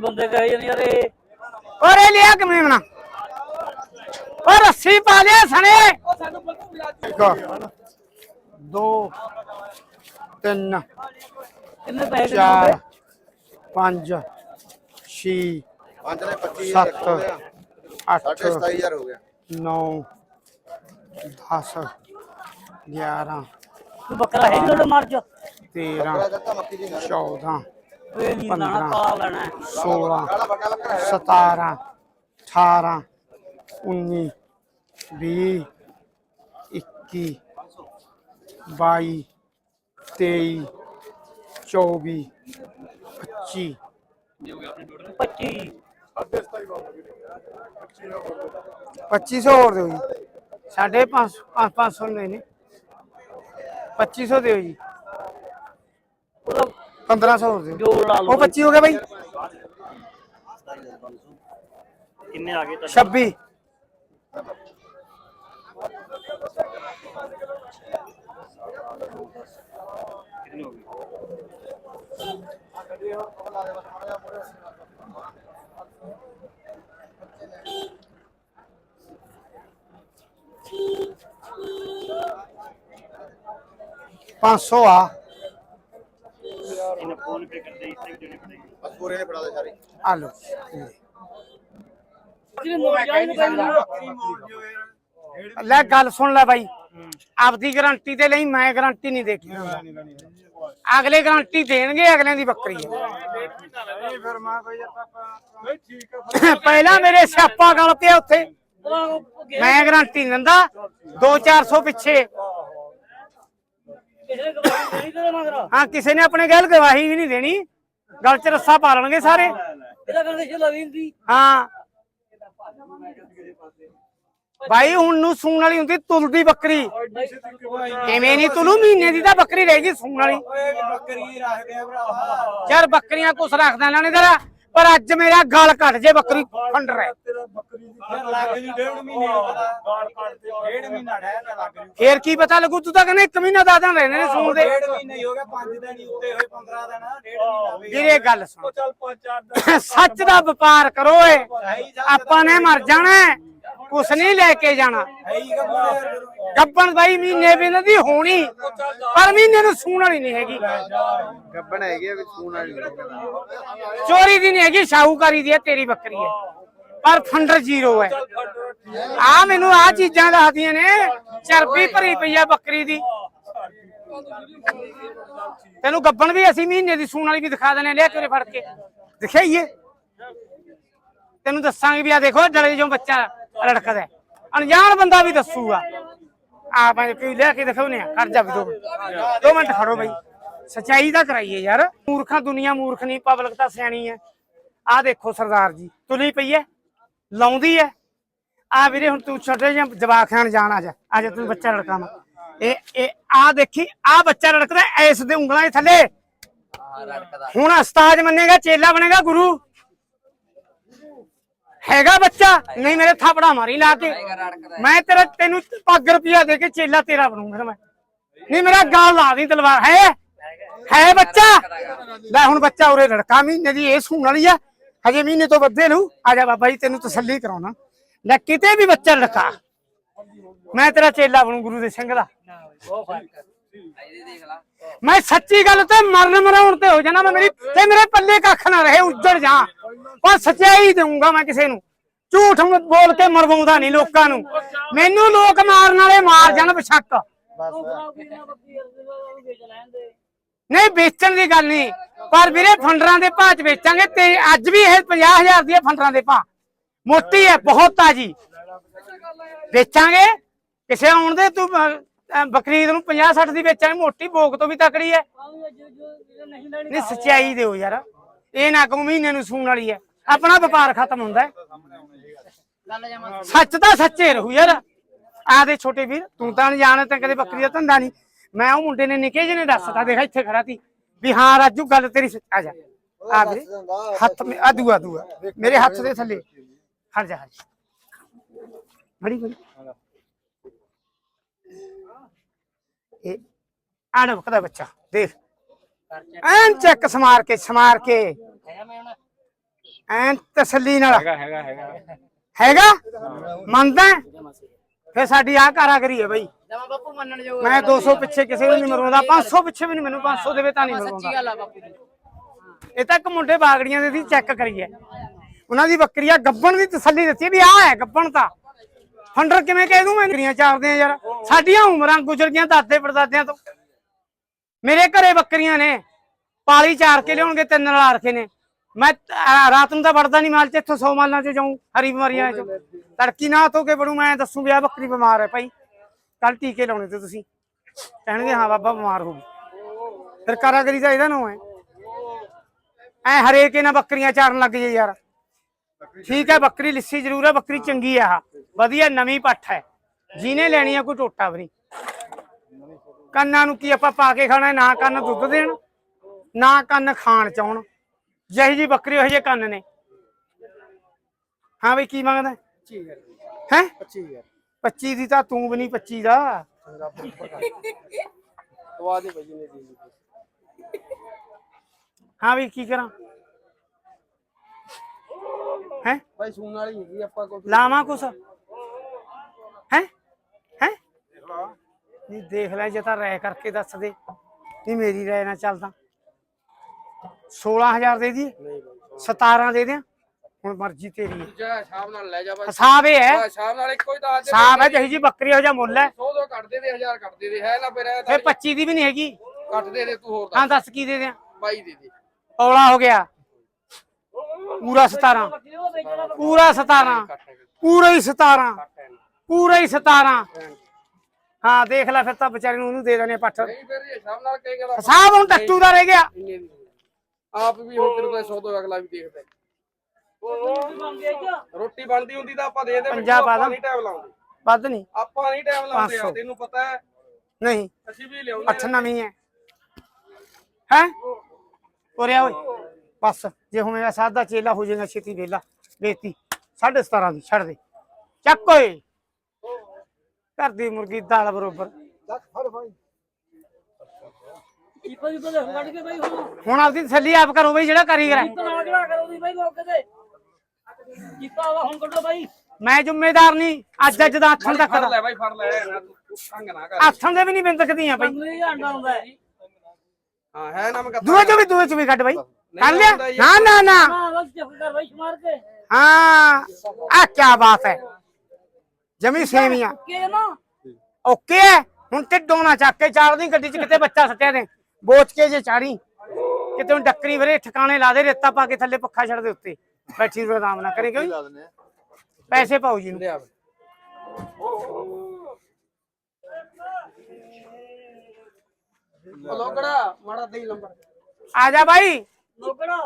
ਬੰਦੇ ਕਹੇ ਜਾਂਦੇ ਯਾਰ ਇਹ। ਓਰੇ ਲਿਆ ਕਿਵੇਂ ਬਣਾ ਓ ਰੱਸੀ ਪਾ ਲਿਆ ਸਣੇ। ਇੱਕ ਦੋ ਤਿੰਨ ਕਿੰਨੇ ਪੈਸੇ ਚਾਰ ਪੰਜ ਛੇ ਪੰਜ ਨੇ 25 ਸੱਤ ਅੱਠ ਸਾਢੇ 27000 ਹੋ ਗਿਆ। 9 10 11 ਤੂੰ ਬੱਕਰਾ ਹੈ ਜਿਹੜਾ ਮਰ ਜਾ। 13 ਦਿੱਤਾ ਮੱਕੀ ਦੀ ਨਾਲ। 14 ਇਹ ਨਹੀਂ ਲਾਣਾ ਪੰਦਰਾਂ। ਪਾ ਲੈਣਾ 16 ਕਾਲਾ ਬੱਕਾ ਬੱਕਰਾ ਹੈ 17 18 19 20 21 22 23 24 25 25 2500 ਹੋਰ ਦਿਓ ਜੀ। ਸਾਢੇ 500 500 ਨਹੀਂ ਨੇ 2500 ਦਿਓ ਜੀ। 1500 ਹੋਰ ਦਿਓ ਜੋੜ ਲਾ ਲਓ ਉਹ 25 ਹੋ ਗਿਆ ਬਾਈ ਕਿੰਨੇ ਆ ਗਏ ਤਾਂ 26 500 ਆ ਇਹਨੇ ਫੋਨ ਪੇ ਕਰਦੇ ਇਸ ਤੇ ਦੇਣੇ ਨੇ ਫੜਾ ਦੇ ਸਾਰੇ। ਆ ਜਾਈ ਲੈ ਗੱਲ ਸੁਣ ਲੈ ਬਾਈ। ਆਪਦੀ ਗਾਰੰਟੀ ਤੇ ਲਈ ਮੈਂ ਗਾਰੰਟੀ ਨਹੀਂ ਦੇਖੀ ਅਗਲੇ ਗਾਰੰਟੀ ਦੇਣਗੇ ਅਗਲਿਆਂ ਦੀ ਬੱਕਰੀ ਹੈ। ਪਹਿਲਾਂ ਮੇਰੇ ਸਿਆਪਾ ਗਲ ਪਿਆ ਉੱਥੇ। ਮੈਂ ਗਾਰੰਟੀ ਦਿੰਦਾ। 2-400 ਪਿੱਛੇ। ਕਿਸੇ ਨੇ ਗਵਾਹੀ ਦੇਣੀ ਤੇਰੇ ਮਗਰ? ਹਾਂ ਕਿਸੇ ਨੇ ਆਪਣੇ ਗੈਲ ਗਵਾਹੀ ਵੀ ਨਹੀਂ ਦੇਣੀ। ਗਲ 'ਚ ਰੱਸਾ ਪਾ ਲੈਣਗੇ ਸਾਰੇ? ਇਹਦਾ ਕਰਦੇ ਸੀ ਲਵੀਂ ਦੀ। ਹਾਂ। ਭਾਈ ਹੁਣ ਨੂੰ ਸੂਣ ਵਾਲੀ ਹੁੰਦੀ ਤੁਲਦੀ ਬੱਕਰੀ। ਕਿਵੇਂ ਨਹੀਂ ਤੁਲੂ? ਮਹੀਨੇ ਦੀ ਤਾਂ ਬੱਕਰੀ ਰਹੇਗੀ ਸੂਣ ਵਾਲੀ। ਬੱਕਰੀ ਰੱਖਦੇ ਆ ਭਰਾ ਯਾਰ ਬੱਕਰੀਆਂ ਕੁਛ ਰੱਖਦਾ ਇਹਨਾਂ ਨੇ ਤੇਰਾ। ਪਰ ਅੱਜ ਮੇਰਾ ਗਲ ਘਟ ਜੇ ਬੱਕਰੀ ਫੰਡਰ ਹੈ ਤੇਰਾ ਬੱਕਰੀ ਦੀ ਫਿਰ ਲੱਗ ਜੂ ਡੇਢ ਮਹੀਨੇ ਗਾਲ ਕੱਢ ਤੇ ਡੇਢ ਮਹੀਨਾ ਰਹਿ ਤਾਂ ਲੱਗ ਜੂ। ਫੇਰ ਕੀ ਪਤਾ ਲੱਗੂ? ਤੂੰ ਤਾਂ ਕਹਿੰਦਾ ਇੱਕ ਮਹੀਨਾ ਦਸ ਦਿਨ ਰਹਿਣੇ ਨੇ ਸੂਣ ਦੇ। ਡੇਢ ਮਹੀਨਾ ਹੀ ਹੋ ਗਿਆ ਪੰਜ ਦਿਨ ਹੀ ਉੱਤੇ ਹੋਏ 15 ਦਿਨ ਡੇਢ ਮਹੀਨਾ ਵੀ ਵੀਰੇ ਗੱਲ ਸੁਣ। ਚੱਲ ਸੱਚ ਦਾ ਵਪਾਰ ਕਰੋ ਏ ਆਪਾਂ ਨੇ ਮਰ ਜਾਣਾ। ਕੁਛ ਨਹੀਂ ਲੈ ਕੇ ਜਾਣਾ। ਗੱਬਣ ਬਾਈ ਮਹੀਨੇ ਵੀ ਇਹਨਾਂ ਦੀ ਹੋਣੀ ਪਰ ਮਹੀਨੇ ਨੂੰ ਸੂਣ ਵਾਲੀ ਨਹੀਂ ਹੈਗੀ। ਗੱਬਣ ਹੈਗੀ ਆ ਵੀ ਸੂਣ ਵਾਲੀ ਨਹੀਂ ਚੋਰੀ ਦੀ ਨਹੀਂ ਹੈਗੀ ਸ਼ਾਹੂਕਾਰੀ ਦੀ ਹੈ ਤੇਰੀ ਬੱਕਰੀ ਹੈ। ਪਰ ਫੰਡਰ ਜ਼ੀਰੋ ਹੈ। ਆ ਮੈਨੂੰ ਆ ਚੀਜ਼ਾਂ ਦੱਸਦੀਆਂ ਨੇ ਚਰਬੀ ਭਰੀ ਪਈ ਆ ਬੱਕਰੀ ਦੀ। ਤੈਨੂੰ ਗੱਬਣ ਵੀ ਅਸੀਂ ਮਹੀਨੇ ਦੀ ਸੂਣ ਵਾਲੀ ਵੀ ਦਿਖਾ ਦਨੇ ਲਿਆ ਤੇਰੇ ਫੜ ਕੇ? ਦਿਖਾਈਏ। ਤੈਨੂੰ ਦੱਸਾਂਗੇ ਵੀ ਆ ਦੇਖੋ ਡਲੇ ਜੋ ਬੱਚਾ। ਰੜਕਦਾ। ਹੈ। ਅਣਜਾਣ ਬੰਦਾ ਵੀ ਦੱਸੂਗਾ। ਆ ਮੈਂ ਕੋਈ ਲਿਆ ਕੇ ਦਿਖਾਉਨੇ ਆ ਕਰ ਜਾ ਵੀ ਦੋ ਮਿੰਟ। ਦੋ ਮਿੰਟ ਖੜੋ ਬਈ। ਸਚਾਈ ਦਾ ਕਰਾਈਏ ਯਾਰ। ਮੂਰਖਾਂ ਦੁਨੀਆ ਮੂਰਖ ਨਹੀਂ ਪਬਲਿਕ ਤਾਂ ਸਿਆਣੀ ਹੈ ਆ ਦੇਖੋ ਸਰਦਾਰ ਜੀ ਤੁਲੀ ਪਈ ਹੈ ਲਾਉਂਦੀ ਹੈ ਆ ਵੀਰੇ ਹੁਣ ਤੂੰ ਛੋਟੇ ਜਿਹਾ ਜਵਾਕ ਖਾਨ ਜਾਣ ਜਾ। ਆ ਜਾ ਤੂੰ ਬੱਚਾ ਲੜਕਾਵਾਂ ਇਹ ਇਹ ਆ ਦੇਖੀ ਆ ਬੱਚਾ ਲੜਕਦਾ ਐਸ ਦੇ ਉਂਗਲਾਂ ਦੇ ਥੱਲੇ। ਹੁਣ ਉਸਤਾਦ ਮੰਨੇਗਾ ਚੇਲਾ ਬਣੇਗਾ ਗੁਰੂ। ਹੈਗਾ ਬੱਚਾ? ਨਹੀਂ ਮੇਰੇ ਥਾਪੜਾ ਮਾਰੀ ਲਾ ਕੇ। ਮੈਂ ਤੇਰਾ ਤੈਨੂੰ ਪੱਗ ਰੁਪਿਆ ਦੇ ਕੇ ਚੇਲਾ ਤੇਰਾ ਬਣੂੰਗਾ ਫਿਰ ਮੈਂ। ਨਹੀਂ ਮੇਰਾ ਗਾਲ ਲਾ ਦੀ ਤਲਵਾਰ। ਹੈ? ਹੈ ਬੱਚਾ? ਲੈ ਹੁਣ ਬੱਚਾ ਉਰੇ ਲੜਕਾ ਮਹੀਨੇ ਦੀ ਇਹ ਸੂਣ ਵਾਲੀ ਆ। ਹਜੇ ਮਹੀਨੇ ਤੋਂ ਵੱਧੇ ਲੂ ਆ ਜਾ ਬਾਬਾ ਜੀ ਤੈਨੂੰ ਤਸੱਲੀ ਕਰਾਉਣਾ। ਲੈ ਕਿਤੇ ਵੀ ਬੱਚਾ ਲੜਕਾ ਮੈਂ ਤੇਰਾ ਚੇਲਾ ਬਣੂ ਗੁਰੂ ਦੇ ਸਿੰਘ ਦਾ। ਮੈਂ ਸੱਚੀ ਗੱਲ ਤੇ ਮਰਨ ਮਰਾਉਣ ਤੇ ਹੋ ਜਾਣਾ, ਮੈਂ ਮੇਰੀ ਤੇ ਮੇਰੇ ਪੱਲੇ ਕੱਖ ਨਾ ਰਹੇ, ਉੱਜੜ ਜਾ। ਪਰ ਸੱਚਾਈ ਦੇਊਂਗਾ ਮੈਂ ਕਿਸੇ ਨੂੰ। ਝੂਠ ਬੋਲ ਕੇ ਮਰਵਾਉਂਦਾ ਨਹੀਂ ਲੋਕਾਂ ਨੂੰ। ਮੈਨੂੰ ਲੋਕ ਮਾਰਨ ਵਾਲੇ ਮਾਰ ਜਾਣ ਬਸ਼ੱਕ। ਨਹੀਂ, ਵੇਚਣ ਦੀ ਗੱਲ ਨਹੀਂ। ਪਰ ਵੀਰੇ, ਫੰਡਰਾਂ ਦੇ ਭਾਅ ਚ ਵੇਚਾਂਗੇ। ਤੇ ਅੱਜ ਵੀ ਇਹ 50000 ਦੀ ਫੰਡਰਾਂ ਦੇ ਭਾਅ। ਮੋਟੀ ਹੈ, ਬਹੁਤ ਤਾਜੀ ਵੇਚਾਂਗੇ। ਕਿਸੇ ਆਉਣ ਦੇ ਤੂੰ ਅਹ, ਨੂੰ 50 60 ਦੀ ਵੇਚਾਂਗੇ ਮੋਟੀ ਭੋਗ ਤੋਂ ਵੀ ਤਕੜੀ ਹੈ ਨਹੀਂ ਲੈਣੀ ਦਿਓ ਯਾਰ। ਇਹ ਨਾ ਕਹੋ ਮਹੀਨੇ ਨੂੰ ਸੂਣ ਵਾਲੀ ਹੈ ਆਪਣਾ ਵਪਾਰ ਖਤਮ ਹੁੰਦਾ ਹੈ ਸੱਚ ਤਾਂ ਸੱਚੇ ਰਹੂ ਯਾਰ। ਆਦੇ ਛੋਟੇ ਵੀਰ ਤੂੰ ਤਾਂ ਜਾਣ ਤੇ ਕਦੇ ਬੱਕਰੀ ਦਾ ਧੰਦਾ ਨਹੀਂ। ਮੈਂ ਉਹ ਮੁੰਡੇ ਨੇ ਨਿੱਕੇ ਜਿਹੇ ਨੇ ਦੱਸਤਾ ਦੇਖ ਇੱਥੇ ਖੜਾ ਸੀ ਵੀ ਹਾਂ ਰਾਜੂ ਗੱਲ ਤੇਰੀ ਸੱਚ ਆ ਜਾ। ਆ ਵੀਰੇ ਹੱਥ ਮੇ ਆ ਦੂਆ ਦੂਆ। ਮੇਰੇ ਹੱਥ ਦੇ ਥੱਲੇ। ਹਟ ਜਾ ਹਟ ਬੜੀ ਬੜੀ। ਇਹ ਆਣਾ ਬਕਦਾ ਬੱਚਾ ਦੇਖ। ਐਨ ਚੈੱਕ ਸਮਾਰ ਕੇ ਸਮਾਰ ਕੇ। ਐਂ ਤਸੱਲੀ ਨਾਲ। ਹੈਗਾ ਹੈਗਾ ਹੈਗਾ। ਹੈਗਾ? ਮੰਨਦਾ ਹੈ? ਫਿਰ ਸਾਡੀ ਆ ਕਾਰਾ ਕਰੀਏ ਬਈ। ਜਮਾ ਬਾਪੂ ਮੰਨਣ ਜੋ ਮੈਂ 200 ਪਿੱਛੇ ਕਿਸੇ ਨੂੰ ਨਹੀਂ ਮਰਵਾਉਂਦਾ 500 ਪਿੱਛੇ ਵੀ ਨਹੀਂ ਮੈਨੂੰ 500 ਦੇਵੇ ਤਾਂ ਨਹੀਂ ਸੱਚੀ ਮਰਵਾਉਂਦਾ। ਗੱਲ ਆ ਬਾਪੂ ਦੀ ਇਹ ਤਾਂ ਇੱਕ ਮੁੰਡੇ ਬਾਗੜੀਆਂ ਦੇ ਦੀ ਚੈੱਕ ਕਰੀਏ ਉਹਨਾਂ ਦੀ ਬੱਕਰੀਆ ਗੱਬਣ ਦੀ ਤਸੱਲੀ ਦਿੱਤੀ ਵੀ ਆ ਹੈ ਗੱਬਣ ਤਾਂ। ਫੰਡਰ ਕਿਵੇਂ ਕਹਿ ਦੂੰ ਮੈਂ? ਬੱਕਰੀਆਂ ਚਾਰਦੇ ਆ ਯਾਰ। ਸਾਡੀਆਂ ਉਮਰਾਂ ਗੁਜ਼ਰ ਗਈਆਂ ਦਾਦੇ ਪੜਦਾਦਿਆਂ ਤੋਂ। ਮੇਰੇ ਘਰੇ ਬੱਕਰੀਆਂ ਨੇ। ਪਾਲੀ ਚਾਰ ਕੇ ਲਿਆਉਣਗੇ ਤਿੰਨ ਨਾਲ ਰਖੇ ਨੇ। ਮੈਂ ਰਾਤ ਨੂੰ ਤਾਂ ਵੜਦਾ ਨਹੀਂ ਮਾਲ ਚ, ਇੱਥੋਂ 100 ਮਾਲਾਂ ਚ ਜਾਊਂ, ਹਰੀ ਬਿਮਾਰੀਆਂ ਚ। ਤੜਕੀ ਨਾ ਧੋ ਕੇ ਬੜੂ ਮੈਂ ਦੱਸੂ ਵੀ ਆ ਬੱਕਰੀ ਬਿਮਾਰ ਹੈ ਭਾਈ। ਕੱਲ ਟੀਕੇ ਲਾਉਣੇ ਤੇ ਤੁਸੀਂ। ਕਹਿਣਗੇ, ਹਾਂ ਬਾਬਾ, ਬਿਮਾਰ ਹੋ ਗਈ। ਫਿਰ ਕਾਰਾਗਰੀ ਦਾ ਇਹਦਾ ਨਾਮ ਹੈ। ਐ ਹਰੇਕ ਇਹਨਾਂ ਬੱਕਰੀਆਂ ਚਾਰਨ ਲੱਗ ਜੇ ਯਾਰ। ਠੀਕ ਹੈ ਬੱਕਰੀ ਲਿੱਸੀ ਜ਼ਰੂਰ ਹੈ ਬੱਕਰੀ ਚੰਗੀ ਆ ਆਹ। ਵਧੀਆ ਨਵੀਂ ਪੱਠ ਹੈ। ਜਿਹਨੇ ਲੈਣੀ ਆ ਕੋਈ ਟੋਟਾ ਵੀ ਨਹੀਂ। ਕੰਨਾਂ ਨੂੰ ਕੀ ਆਪਾਂ ਪਾ ਕੇ ਖਾਣਾ? ਨਾ ਕੰਨ ਦੁੱਧ ਦੇਣ ਨਾ ਕੰਨ ਖਾਣ ਚਾਉਣ। ਜਿਹੀ ਜੀ ਬੱਕਰੀ ਉਹ ਜਿਹੇ ਕੰਨ ਨੇ। ਹਾਂ ਬਈ ਕੀ ਮੰਗਦਾ? ਹੈ? 25000 25 ਦੀ ਤਾਂ ਤੂੰ ਵੀ ਨਹੀਂ 25 ਦਾ। ਦਵਾ ਦੇ ਭਾਈ ਨੇ ਦੀ ਹਾਂ ਬਈ ਕੀ ਕਰਾਂ? ਹੈ? ਭਾਈ ਸੂਣ ਵਾਲੀ ਹੈਗੀ ਆਪਾਂ ਕੋਲ ਲਾਵਾਂ ਕੁਛ? ਹੈ? ਹੈ? ਨਹੀਂ ਦੇਖ ਲੈ ਜੇ ਤਾਂ ਰਾਇ ਕਰਕੇ ਦੱਸ ਦੇ ਨਹੀਂ ਮੇਰੀ ਰਾਇ ਨਾਲ ਚੱਲਦਾ। 16000 ਦੇ ਦੀ 17 ਦੇ ਦਿਆਂ? ਹੁਣ ਮਰਜ਼ੀ ਤੇਰੀ ਹੈ। ਸ਼ਾਮ ਨਾਲ ਲੈ ਜਾ ਭਾਈ ਹਿਸਾਬ ਇਹ ਹੈ। ਸ਼ਾਮ ਨਾਲ ਇੱਕੋ ਹੀ ਦੱਸ ਦੇ ਹਿਸਾਬ ਹੈ ਜਿਹੀ ਜੀ ਬੱਕਰੀ ਹੋ ਜਾ ਮੁੱਲ ਹੈ। 100 ਦੋ ਕੱਟ ਦੇ ਦੇ 1000 ਕੱਟ ਦੇ ਦੇ ਹੈ ਨਾ ਫਿਰ ਇਹ ਤਾਂ ਫੇ 25 ਦੀ ਵੀ ਨਹੀਂ ਹੈਗੀ। ਕੱਟ ਦੇ ਦੇ ਤੂੰ ਹੋਰ ਹਾਂ ਦੱਸ ਦੱਸ ਕੀ ਦੇ ਦਿਆਂ? ਬਾਈ ਦੇ ਦੇ। ਔਲਾ ਹੋ ਗਿਆ। ਪੂਰਾ 17 ਪੂਰਾ 17 ਪੂਰਾ ਹੀ 17 ਪੂਰਾ ਹੀ 17 ਹਾਂ ਦੇਖ ਲੈ ਫਿਰ ਤਾਂ ਵਿਚਾਰੇ ਨੂੰ ਉਹਨੂੰ ਦੇ ਦੇਣੇ ਪੱਠ। ਨਹੀਂ ਫਿਰ ਇਹ ਸ਼ਾਮ ਨਾਲ ਕਹੇਗਾ ਤਾਂ ਹਿਸਾਬ ਹੁਣ ਟੱਟੂ ਦਾ ਰਹਿ ਗਿਆ। ਆਪ ਵੀ ਹੁਣ ਤੇਰੇ ਕੋਲ 100 ਤੋਂ ਅਗਲਾ ਵੀ ਦੇਖਦਾ। ਰੋਟੀ ਬਣਦੀ ਹੁੰਦੀ ਤਾਂ ਆਪਾਂ ਦੇ ਦੇ ਪੰਜਾਹ ਪਾ। ਨਹੀਂ ਟਾਈਮ ਲਾਉਂਦੇ। ਵੱਧ ਨਹੀਂ। ਆਪਾਂ ਨਹੀਂ ਟਾਈਮ ਲਾਉਂਦੇ ਆ 500 ਤੈਨੂੰ ਪਤਾ ਹੈ। ਨਹੀਂ। ਅਸੀਂ ਵੀ ਲਿਆਉਂਦੇ ਪੱਠ ਨਵੀਂ ਹੈ। ਹੈ? ਉਰਿਆ ਓਏ। ਬਸ ਜੇ ਹੁਣ ਮੇਰਾ ਸਾਦਾ ਚੇਲਾ ਹੋ ਜਾਏਗਾ ਛੇਤੀ ਵੇਲਾ ਬੇਤੀ 17.5 ਦੀ ਛੱਡ ਦੇ। ਚੱਕ ਓਏ। ਘਰ ਦੀ ਮੁਰਗੀ ਦਾਲ ਬਰੋਬਰ। ਕੀਪਾ ਦੀ ਬਲੇ ਕੱਢ ਕੇ ਬਾਈ ਹੁਣ। ਹੁਣ ਆਪਦੀ ਤਸੱਲੀ ਆਪ ਕਰੋ ਬਈ ਜਿਹੜਾ ਕਾਰੀਗਰ ਹੈ ਕੀਪਾ ਨਾਲ ਕਿਹੜਾ ਕਰੋ ਦੀ ਬਾਈ ਮੌਕੇ ਤੇ। ਕੀਪਾ ਵਾ ਹੁਣ ਕੱਢੋ ਬਾਈ। ਮੈਂ ਜ਼ਿੰਮੇਦਾਰ ਨਹੀਂ ਅੱਜ ਅੱਜ ਦਾ ਆਥਣ ਤੱਕ ਫੜ ਦਾ ਲੈ ਬਾਈ ਫੜ ਲੈ। ਤੰਗ ਨਾ ਕਰ। ਆਥਣ ਦੇ ਵੀ ਨਹੀਂ ਬਿੰਦਕਦੀਆਂ ਬਈ। ਦਾ ਹੈ। ਹਾਂ ਨਾ ਮੈਂ ਦੂਏ ਚੋਂ ਵੀ ਦੂਏ ਚੋਂ ਵੀ ਕੱਢ ਬਈ। ਕਰ ਲਿਆ? ਨਾ ਨਾ ਨਾ। ਹਾਂ ਬਸ ਚੱਕ ਕਰ ਬਾਈ ਮਾਰ ਕੇ। ਹਾਂ ਆ ਕੀ ਬਾਤ ਹੈ। ਜਮੀ ਸੇਵੀਆਂ। ਨਾ? ਓਕੇ ਹੈ। ਹੁਣ ਢਿੱਡੋਂ ਨਾ ਚੱਕ ਕੇ ਚਾੜ ਦੀ ਗੱਡੀ 'ਚ ਕਿਤੇ ਬੱਚਾ ਸੱਟਿਆ ਦੇ ਬੋਚ ਕੇ ਜੇ ਚਾੜੀ ਕਿਤੇ ਹੁਣ ਡੱਕਰੀ ਵਰੇ ਠਿਕਾਣੇ ਲਾ ਦੇ ਰੇਤਾ ਪਾ ਕੇ ਥੱਲੇ ਪੱਖਾ ਛੱਡ ਦੇ ਉੱਤੇ। ਬੈਠੀ ਨੂੰ ਆਰਾਮ ਨਾ ਕਰੇ ਕਿਉਂ ਪੈਸੇ ਪਾਉ ਜੀ ਨੂੰ। ਲੋਕੜਾ ਮਾੜਾ ਆ ਜਾ ਬਾਈ। ਲੋਕੜਾ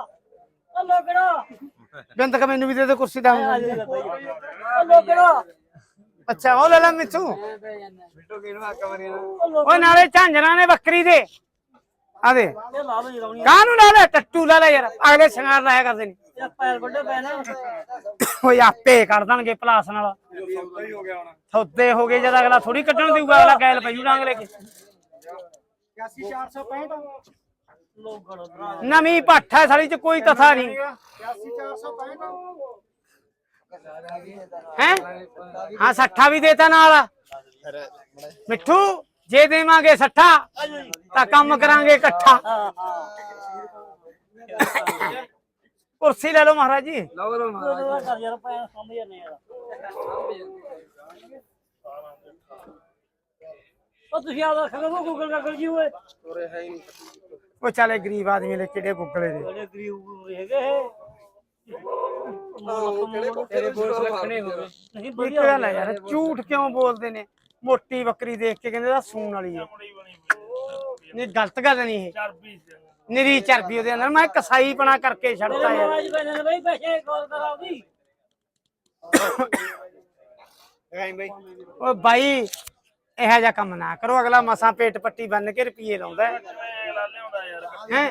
ਬਿੰਦਕ ਮੈਨੂੰ ਵੀ ਦੇ ਦੇ ਕੁਰਸੀ ਦਾ ਅੱਛਾ ਉਹ ਲੈ ਲੈ ਮਿੱਥੂ ਬਿੱਟੋ ਕਿਹਨੂੰ ਹੱਕ ਮਰੀਆਂ ਓਏ ਨਾਲੇ ਝਾਂਜਰਾਂ ਨੇ ਬੱਕਰੀ ਦੇ। ਆ ਦੇ। ਕਾਹਨੂੰ ਲਾ ਲੈ ਟੱਟੂ ਲਾ ਲੈ ਯਾਰ। ਅਗਲੇ ਸ਼ਿੰਗਾਰ ਲਾਇਆ ਕਰਦੇ ਨੇ। ਇਹ ਪੈਰ ਵੱਡੇ ਪੈ ਨਾ। ਓਏ ਆਪੇ ਕਰ ਦੇਣਗੇ ਪਲਾਸ ਨਾਲ। ਸੌਦਾ ਹੀ ਗਏ ਜਦ ਅਗਲਾ ਥੋੜੀ ਕੱਢਣ ਦੇਊਗਾ ਅਗਲਾ ਗੈਲ ਪਈ ਡਾਂਗ ਲੈ ਕੇ। ਲੋਕੜਾ ਨਵੀਂ ਭੱਠ ਹੈ ਸਾਲੀ ਚ ਕੋਈ ਤਥਾ ਨਹੀਂ। ਹੈ? ਹਾਂ, ਸੱਠਾ ਵੀ ਦੇਤਾ ਨਾਲ। ਮਿੱਠੂ, ਜੇ ਦੇਵਾਂਗੇ ਸੱਠਾ, ਤਾਂ ਕੰਮ ਕਰਾਂਗੇ ਇਕੱਠਾ। ਕੁਰਸੀ ਲੈ ਲਓ ਮਹਾਰਾਜ ਜੀ। ਲਓ ਲਓ ਮਹਾਰਾਜ ਕਰ ਯਾਰ ਪੈਰ ਸਮਝ ਜਾਂਦੇ ਯਾਰ ਉਹ ਤੁਸੀਂ ਆਦਾ ਖਗੋ ਗੂਗਲ ਕਰ ਜੀ ਓਏ ਤੋਰੇ ਹੈ ਹੀ ਨਹੀਂ ਉਹ ਚਾਲੇ ਗਰੀਬ ਆਦਮੀ ਲੈ ਕਿਹੜੇ ਗੁੱਗਲੇ ਦੇ? ਬੜੇ ਗਰੀਬ ਹੈਗੇ ਇਹ। ਤੇਰੇ ਬੋਲ ਰੱਖਣੇ ਹੋਵੇ। ਨਹੀਂ ਇੱਕ ਵਧੀਆ ਗੱਲ ਹੈ ਯਾਰ ਝੂਠ ਕਿਉਂ ਬੋਲਦੇ ਨੇ? ਮੋਟੀ ਬੱਕਰੀ ਦੇਖ ਕੇ ਕਹਿੰਦੇ ਦਾ ਸੂਣ ਵਾਲੀ ਹੈ। ਨਹੀਂ ਗਲਤ ਗੱਲ ਨਹੀਂ ਇਹ। ਨਿਰੀ ਚਰਬੀ ਉਹਦੇ ਅੰਦਰ। ਮੈਂ ਕਸਾਈ ਪਣਾ ਕਰਕੇ ਛੱਡਤਾ ਯਾਰ ਮਹਾਰਾਜ ਨੇ ਬਈ ਪੈਸੇ ਕਾਲ ਕਰਾਓ ਦੀ ਓ ਬਾਈ। ਇਹੋ ਜਿਹਾ ਕੰਮ ਨਾ ਕਰੋ। ਅਗਲਾ ਮਸਾਂ ਪੇਟ ਪੱਟੀ ਬੰਨ ਕੇ ਰੁਪਏ ਲਾਉਂਦਾ ਹੈ। ਹੈ?